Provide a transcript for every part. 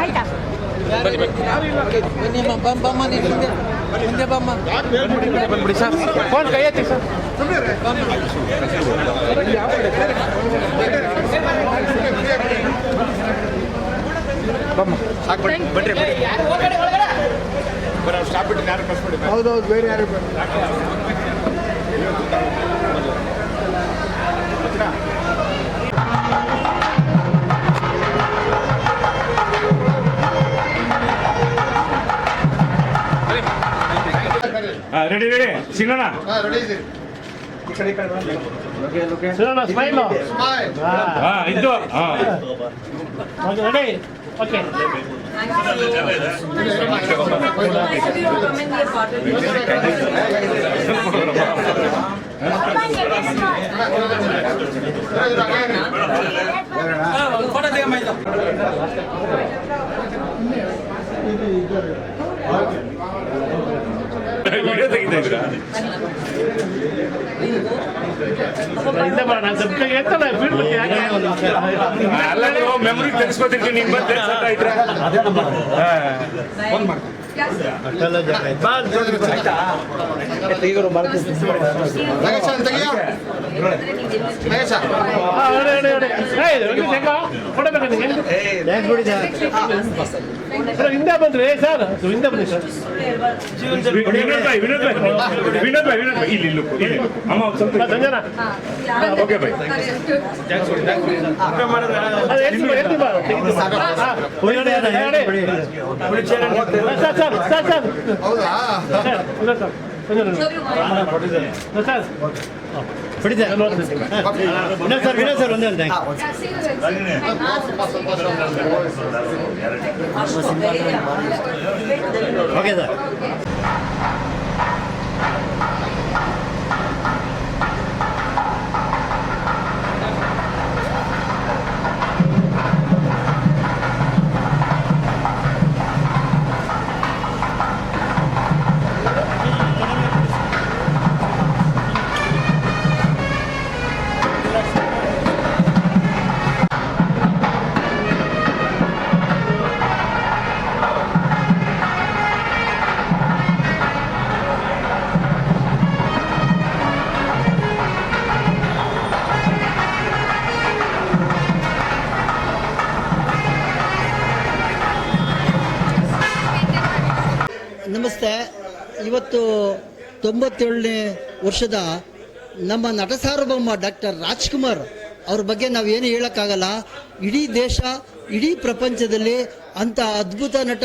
ಆಯ್ತಾ ಬನ್ನಿಮ್ಮ ಬಮ್ಮ ಬಮ್ಮ ನೀನು ಮುಂದೆ ಬಮ್ಮ. ಬಂದ್ಬಿಡಿ ಸರ್. ಫೋನ್ ಕೈ ಎತ್ತಿ ಸರ್. ಹೌದೌದು ಬೇರೆ ಯಾರು రెడీ రెడీ చిన్న ఇద్దు రెడీ ఓకే ఫోటో దిగమ్మ ఇది ವಿಡಿಯೋ ತೆಗಿತಾ ಇದ್ದೀರಾ ಹಿಂದೆ ಬಾ ನಾನು ಎತ್ತಲ್ಲ ಯಾಕೆ ಅಲ್ಲ ನೀವು ಮೆಮೊರಿ ತೆಗೆಸ್ಕೊತಿರ್ತೀನಿ ನಿಮ್ಮ ತೆಗ್ಸಕ್ ಆಯ್ತಾ ಹಿಂದೆ ಬಂದ್ರಿ ಸರ್ ಹಿಂದೆ ಬನ್ನಿ ಸರ್ ವಿನೋದ್ ಭಾಯ್ ವಿನೋದ್ ಭಾಯ್ ವಿನೋದ್ ಭಾಯ್ ವಿನೋದ್ ಭಾಯ್ ಇಲ್ಲಿ ಇಲ್ಲಿ. ಅಮ್ಮ ಸ್ವಲ್ಪ Sanjana okay. Sir sir sir sir. ಹೌದಾ? ಸರ್ ಇಲ್ಲ ಸರ್ ಸರ್ ಬಿಡಿದೆ. ವಿನೋದ್ ಸರ್ ವಿನೋದ್ ಸರ್ ಒಂದೇ ಒಂದು. Okay sir. ಇವತ್ತು ತೊಂಬತ್ತೇಳನೇ ವರ್ಷದ ನಮ್ಮ ನಟ ಸಾರ್ವಭೌಮ ಡಾಕ್ಟರ್ ರಾಜ್ಕುಮಾರ್ ಅವ್ರ ಬಗ್ಗೆ ನಾವು ಏನು ಹೇಳೋಕ್ಕಾಗಲ್ಲ. ಇಡೀ ದೇಶ, ಇಡೀ ಪ್ರಪಂಚದಲ್ಲಿ ಅಂಥ ಅದ್ಭುತ ನಟ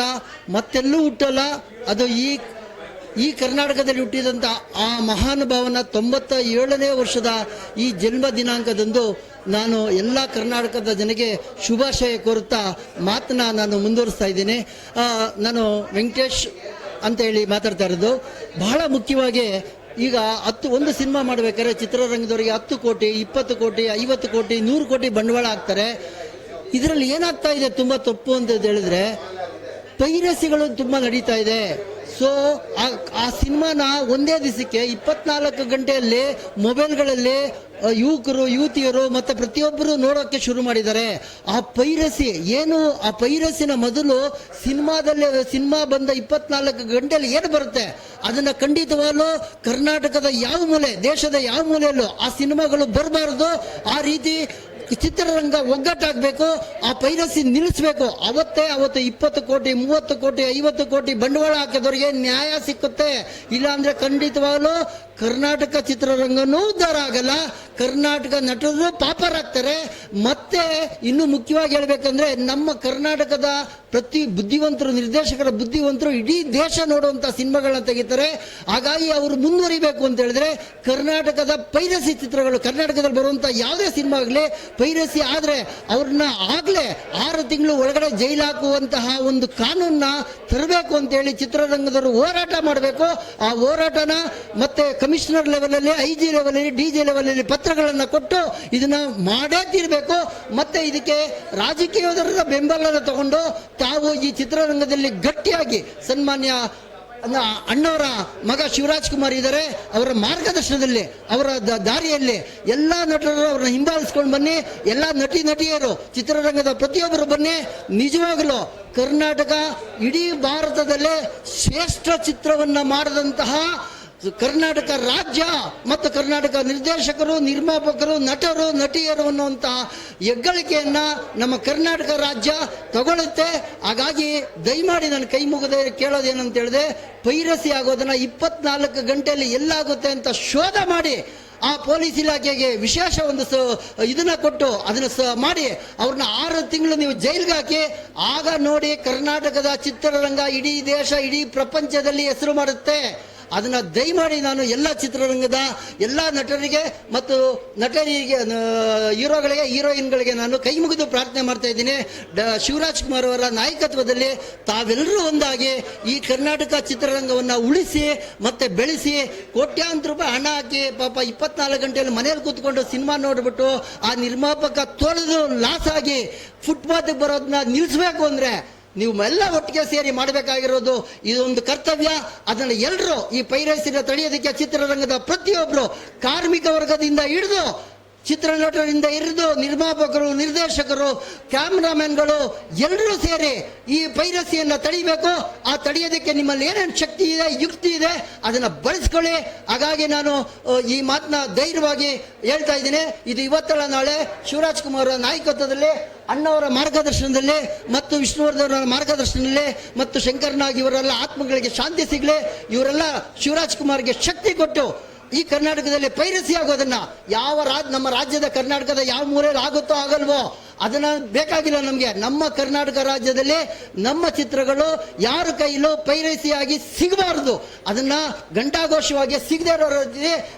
ಮತ್ತೆಲ್ಲೂ ಹುಟ್ಟಲ್ಲ. ಅದು ಈ ಈ ಕರ್ನಾಟಕದಲ್ಲಿ ಹುಟ್ಟಿದಂಥ ಆ ಮಹಾನುಭಾವನ ತೊಂಬತ್ತ ಏಳನೇ ವರ್ಷದ ಈ ಜನ್ಮ ದಿನಾಂಕದಂದು ನಾನು ಎಲ್ಲ ಕರ್ನಾಟಕದ ಜನಗೆ ಶುಭಾಶಯ ಕೋರುತ್ತಾ ಮಾತನ್ನ ನಾನು ಮುಂದುವರಿಸ್ತಾ ಇದ್ದೀನಿ. ನಾನು ವೆಂಕಟೇಶ್ ಅಂತ ಹೇಳಿ ಮಾತಾಡ್ತಾ ಇರೋದು. ಬಹಳ ಮುಖ್ಯವಾಗಿ ಈಗ ಹತ್ತು, ಒಂದು ಸಿನಿಮಾ ಮಾಡಬೇಕಾದ್ರೆ ಚಿತ್ರರಂಗದವರಿಗೆ ಹತ್ತು ಕೋಟಿ, ಇಪ್ಪತ್ತು ಕೋಟಿ, ಐವತ್ತು ಕೋಟಿ, ನೂರು ಕೋಟಿ ಬಂಡವಾಳ ಹಾಕ್ತಾರೆ. ಇದರಲ್ಲಿ ಏನಾಗ್ತಾ ಇದೆ? ತುಂಬ ತಪ್ಪು ಅಂತ ಹೇಳಿದ್ರೆ, ಪೈರಸಿಗಳು ತುಂಬ ನಡೀತಾ ಇದೆ. ಸೊ ಆ ಸಿನಿಮಾನ ಒಂದೇ ದಿವಸಕ್ಕೆ ಇಪ್ಪತ್ನಾಲ್ಕು ಗಂಟೆಯಲ್ಲಿ ಮೊಬೈಲ್ಗಳಲ್ಲಿ ಯುವಕರು, ಯುವತಿಯರು ಮತ್ತು ಪ್ರತಿಯೊಬ್ಬರು ನೋಡೋಕ್ಕೆ ಶುರು ಮಾಡಿದ್ದಾರೆ. ಆ ಪೈರಸಿ, ಏನು ಆ ಪೈರಸಿನ ಮೊದಲು ಸಿನಿಮಾದಲ್ಲಿ, ಸಿನಿಮಾ ಬಂದ ಇಪ್ಪತ್ನಾಲ್ಕು ಗಂಟೆಯಲ್ಲಿ ಏನು ಬರುತ್ತೆ? ಅದನ್ನು ಖಂಡಿತವಾಗ್ಲೂ ಕರ್ನಾಟಕದ ಯಾವ ಮೂಲೆ, ದೇಶದ ಯಾವ ಮೂಲೆಯಲ್ಲೂ ಆ ಸಿನಿಮಾಗಳು ಬರಬಾರ್ದು. ಆ ರೀತಿ ಚಿತ್ರರಂಗ ಒಗ್ಗಟ್ಟಾಗಬೇಕು ಆ ಪೈರಸಿ ನಿಲ್ಲಿಸಬೇಕು. ಅವತ್ತೇ ಅವತ್ತು ಇಪ್ಪತ್ತು ಕೋಟಿ, ಮೂವತ್ತು ಕೋಟಿ, ಐವತ್ತು ಕೋಟಿ ಬಂಡವಾಳ ಹಾಕಿದವರಿಗೆ ನ್ಯಾಯ ಸಿಕ್ಕುತ್ತೆ. ಇಲ್ಲಾಂದ್ರೆ ಖಂಡಿತವಾಗಲೂ ಕರ್ನಾಟಕ ಚಿತ್ರರಂಗನೂ ಉದ್ಧಾರ ಆಗಲ್ಲ. ಕರ್ನಾಟಕ ನಟರು ಪಾಪರಾಗ್ತಾರೆ. ಮತ್ತೆ ಇನ್ನೂ ಮುಖ್ಯವಾಗಿ ಹೇಳಬೇಕಂದ್ರೆ ನಮ್ಮ ಕರ್ನಾಟಕದ ಪ್ರತಿ ಬುದ್ಧಿವಂತರು, ನಿರ್ದೇಶಕರ ಬುದ್ಧಿವಂತರು ಇಡೀ ದೇಶ ನೋಡುವಂಥ ಸಿನಿಮಾಗಳನ್ನ ತೆಗಿತಾರೆ. ಹಾಗಾಗಿ ಅವರು ಮುಂದುವರಿಬೇಕು ಅಂತ ಹೇಳಿದ್ರೆ ಕರ್ನಾಟಕದ ಪೈರಸಿ ಚಿತ್ರಗಳು, ಕರ್ನಾಟಕದಲ್ಲಿ ಬರುವಂಥ ಯಾವುದೇ ಸಿನಿಮಾ ಆಗಲಿ, ಪೈರಸಿ ಆದರೆ ಅವ್ರನ್ನ ಆಗಲೇ ಆರು ತಿಂಗಳು ಒಳಗಡೆ ಜೈಲು ಹಾಕುವಂತಹ ಒಂದು ಕಾನೂನನ್ನ ತರಬೇಕು ಅಂತ ಹೇಳಿ ಚಿತ್ರರಂಗದವರು ಹೋರಾಟ ಮಾಡಬೇಕು. ಆ ಹೋರಾಟನ ಮತ್ತೆ ಕಮಿಷನರ್ ಲೆವೆಲಲ್ಲಿ ಐ ಜಿ ಲೆವೆಲಲ್ಲಿ ಡಿ ಜಿ ಲೆವೆಲ್ ಅಲ್ಲಿ ಪತ್ರಗಳನ್ನ ಕೊಟ್ಟು ಇದನ್ನು ಮಾಡೇ ತೀರಬೇಕು. ಮತ್ತು ಇದಕ್ಕೆ ರಾಜಕೀಯದರ ಬೆಂಬಲನ ತಗೊಂಡು ತಾವು ಈ ಚಿತ್ರರಂಗದಲ್ಲಿ ಗಟ್ಟಿಯಾಗಿ ಸನ್ಮಾನ್ಯ ಅಣ್ಣವರ ಮಗ ಶಿವರಾಜ್ ಕುಮಾರ್ ಇದ್ದಾರೆ. ಅವರ ಮಾರ್ಗದರ್ಶನದಲ್ಲಿ, ಅವರ ದಾರಿಯಲ್ಲಿ ಎಲ್ಲ ನಟರು ಅವ್ರನ್ನ ಹಿಂಬಾಲಿಸ್ಕೊಂಡು ಬನ್ನಿ. ಎಲ್ಲ ನಟಿ, ನಟಿಯರು, ಚಿತ್ರರಂಗದ ಪ್ರತಿಯೊಬ್ಬರು ಬನ್ನಿ. ನಿಜವಾಗಲೂ ಕರ್ನಾಟಕ ಇಡೀ ಭಾರತದಲ್ಲೇ ಶ್ರೇಷ್ಠ ಚಿತ್ರವನ್ನು ಮಾಡಿದಂತಹ ಕರ್ನಾಟಕ ರಾಜ್ಯ ಮತ್ತು ಕರ್ನಾಟಕ ನಿರ್ದೇಶಕರು, ನಿರ್ಮಾಪಕರು, ನಟರು, ನಟಿಯರು ಅನ್ನುವಂತಹ ಹೆಗ್ಗಳಿಕೆಯನ್ನು ನಮ್ಮ ಕರ್ನಾಟಕ ರಾಜ್ಯ ತಗೊಳುತ್ತೆ. ಹಾಗಾಗಿ ದಯಮಾಡಿ ನನ್ನ ಕೈ ಮುಗದೆ ಕೇಳೋದೇನಂತ ಹೇಳಿದೆ ಪೈರಸಿ ಆಗೋದನ್ನ ಇಪ್ಪತ್ನಾಲ್ಕು ಗಂಟೆಯಲ್ಲಿ ಎಲ್ಲಾಗುತ್ತೆ ಅಂತ ಶೋಧ ಮಾಡಿ ಆ ಪೊಲೀಸ್ ಇಲಾಖೆಗೆ ವಿಶೇಷ ಒಂದು ಸ, ಇದನ್ನ ಕೊಟ್ಟು ಅದನ್ನ ಮಾಡಿ ಅವ್ರನ್ನ ಆರು ತಿಂಗಳು ನೀವು ಜೈಲ್ಗೆ ಹಾಕಿ, ಆಗ ನೋಡಿ ಕರ್ನಾಟಕದ ಚಿತ್ರರಂಗ ಇಡೀ ದೇಶ, ಇಡೀ ಪ್ರಪಂಚದಲ್ಲಿ ಹೆಸರು ಮಾಡುತ್ತೆ. ಅದನ್ನ ದಯಮಾಡಿ ನಾನು ಎಲ್ಲ ಚಿತ್ರರಂಗದ ಎಲ್ಲ ನಟರಿಗೆ ಮತ್ತು ನಟರಿಗೆ ಹೀರೋಗಳಿಗೆ, ಹೀರೋಯಿನ್ಗಳಿಗೆ ನಾನು ಕೈ ಮುಗಿದು ಪ್ರಾರ್ಥನೆ ಮಾಡ್ತಾ ಇದ್ದೀನಿ. ಡ- ಶಿವರಾಜ್ ಕುಮಾರ್ ಅವರ ನಾಯಕತ್ವದಲ್ಲಿ ತಾವೆಲ್ಲರೂ ಒಂದಾಗಿ ಈ ಕರ್ನಾಟಕ ಚಿತ್ರರಂಗವನ್ನು ಉಳಿಸಿ ಮತ್ತೆ ಬೆಳೆಸಿ ಕೋಟ್ಯಾಂತರ ರೂಪಾಯಿ ಹಣ ಹಾಕಿ ಪಾಪ ಇಪ್ಪತ್ನಾಲ್ಕು ಗಂಟೆಯಲ್ಲಿ ಮನೇಲಿ ಕೂತ್ಕೊಂಡು ಸಿನಿಮಾ ನೋಡಿಬಿಟ್ಟು ಆ ನಿರ್ಮಾಪಕ ತೊಳೆದು ಲಾಸ್ ಆಗಿ ಫುಟ್ಪಾತ್ಗೆ ಬರೋದನ್ನ ನಿಲ್ಲಿಸ್ಬೇಕು ಅಂದ್ರೆ ನೀವು ಎಲ್ಲ ಒಟ್ಟಿಗೆ ಸೇರಿ ಮಾಡಬೇಕಾಗಿರೋದು ಇದೊಂದು ಕರ್ತವ್ಯ. ಅದನ್ನು ಎಲ್ಲರೂ ಈ ಪೈರಸಿನ ತಡೆಯೋದಕ್ಕೆ ಚಿತ್ರರಂಗದ ಪ್ರತಿಯೊಬ್ಬರು ಕಾರ್ಮಿಕ ವರ್ಗದಿಂದ ಹಿಡಿದು ಚಿತ್ರನಟರಿಂದ ಹಿಡಿದು ನಿರ್ಮಾಪಕರು, ನಿರ್ದೇಶಕರು ಕ್ಯಾಮ್ರಾಮನ್ಗಳು ಎಲ್ಲರೂ ಸೇರಿ ಈ ಪೈರಸಿಯನ್ನು ತಡಿಬೇಕು. ಆ ತಡೆಯೋದಕ್ಕೆ ನಿಮ್ಮಲ್ಲಿ ಏನೇನು ಶಕ್ತಿ ಇದೆ, ಯುಕ್ತಿ ಇದೆ, ಅದನ್ನು ಬಳಸ್ಕೊಳ್ಳಿ. ಹಾಗಾಗಿ ನಾನು ಈ ಮಾತನ್ನ ಧೈರ್ಯವಾಗಿ ಹೇಳ್ತಾ ಇದ್ದೀನಿ. ಇದು ಇವತ್ತಲ್ಲ ನಾಳೆ ಶಿವರಾಜ್ ಕುಮಾರ್ ನಾಯಕತ್ವದಲ್ಲಿ, ಅಣ್ಣವರ ಮಾರ್ಗದರ್ಶನದಲ್ಲಿ ಮತ್ತು ವಿಷ್ಣುವರ್ಧನ ಮಾರ್ಗದರ್ಶನದಲ್ಲಿ ಮತ್ತು ಶಂಕರ್ನಾಗ್ ಇವರೆಲ್ಲ ಆತ್ಮಗಳಿಗೆ ಶಾಂತಿ ಸಿಗಲಿ. ಇವರೆಲ್ಲ ಶಿವರಾಜ್ ಕುಮಾರ್ಗೆ ಶಕ್ತಿ ಕೊಟ್ಟು ಈ ಕರ್ನಾಟಕದಲ್ಲಿ ಪೈರಸಿ ಆಗೋದನ್ನ ಯಾವ ರಾಜ್ ನಮ್ಮ ರಾಜ್ಯದ ಕರ್ನಾಟಕದ ಯಾವ ಮೂಲೆಯಲ್ಲಿ ಆಗುತ್ತೋ ಆಗಲ್ವೋ ಅದನ್ನ ಬೇಕಾಗಿಲ್ಲ ನಮಗೆ. ನಮ್ಮ ಕರ್ನಾಟಕ ರಾಜ್ಯದಲ್ಲಿ ನಮ್ಮ ಚಿತ್ರಗಳು ಯಾರ ಕೈಲೂ ಪೈರಸಿಯಾಗಿ ಸಿಗಬಾರದು. ಅದನ್ನ ಗಂಟಾಘೋಷವಾಗಿ ಸಿಗದೇ ಇರೋ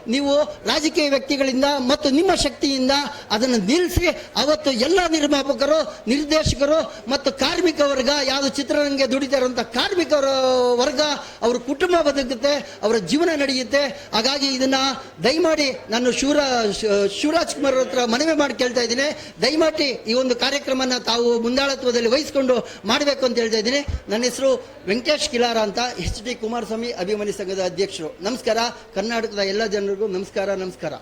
ನೀವು ರಾಜಕೀಯ ವ್ಯಕ್ತಿಗಳಿಂದ ಮತ್ತು ನಿಮ್ಮ ಶಕ್ತಿಯಿಂದ ಅದನ್ನು ನಿಲ್ಲಿಸಿ ಅವತ್ತು ಎಲ್ಲ ನಿರ್ಮಾಪಕರು, ನಿರ್ದೇಶಕರು ಮತ್ತು ಕಾರ್ಮಿಕ ವರ್ಗ, ಯಾವುದು ಚಿತ್ರರಂಗ ದುಡಿತಾ ಕಾರ್ಮಿಕ ಕಾರ್ಮಿಕರ ವರ್ಗ, ಅವ್ರ ಕುಟುಂಬ ಬದುಕುತ್ತೆ, ಅವರ ಜೀವನ ನಡೆಯುತ್ತೆ. ಹಾಗಾಗಿ ಇದನ್ನ ದಯಮಾಡಿ ನಾನು ಶಿವರ ಶಿವರಾಜ್ ಕುಮಾರ್ ಹತ್ರ ಮನವಿ ಮಾಡಿ ಕೇಳ್ತಾ ಇದ್ದೀನಿ. ದಯಮಾಡಿ ಈ ಒಂದು ಕಾರ್ಯಕ್ರಮನ ತಾವು ಮುಂದಾಳತ್ವದಲ್ಲಿ ವಹಿಸಿಕೊಂಡು ಮಾಡಬೇಕು ಅಂತ ಹೇಳ್ತಾ ಇದ್ದೀನಿ. ನನ್ನ ಹೆಸರು ವೆಂಕಟೇಶ್ ಕಿಲಾರ ಅಂತ ಎಚ್ ಡಿ ಕುಮಾರಸ್ವಾಮಿ ಅಭಿಮಾನಿ ಸಂಘದ ಅಧ್ಯಕ್ಷರು. ನಮಸ್ಕಾರ. ಕರ್ನಾಟಕದ ಎಲ್ಲ ಜನರಿಗೂ ನಮಸ್ಕಾರ ನಮಸ್ಕಾರ.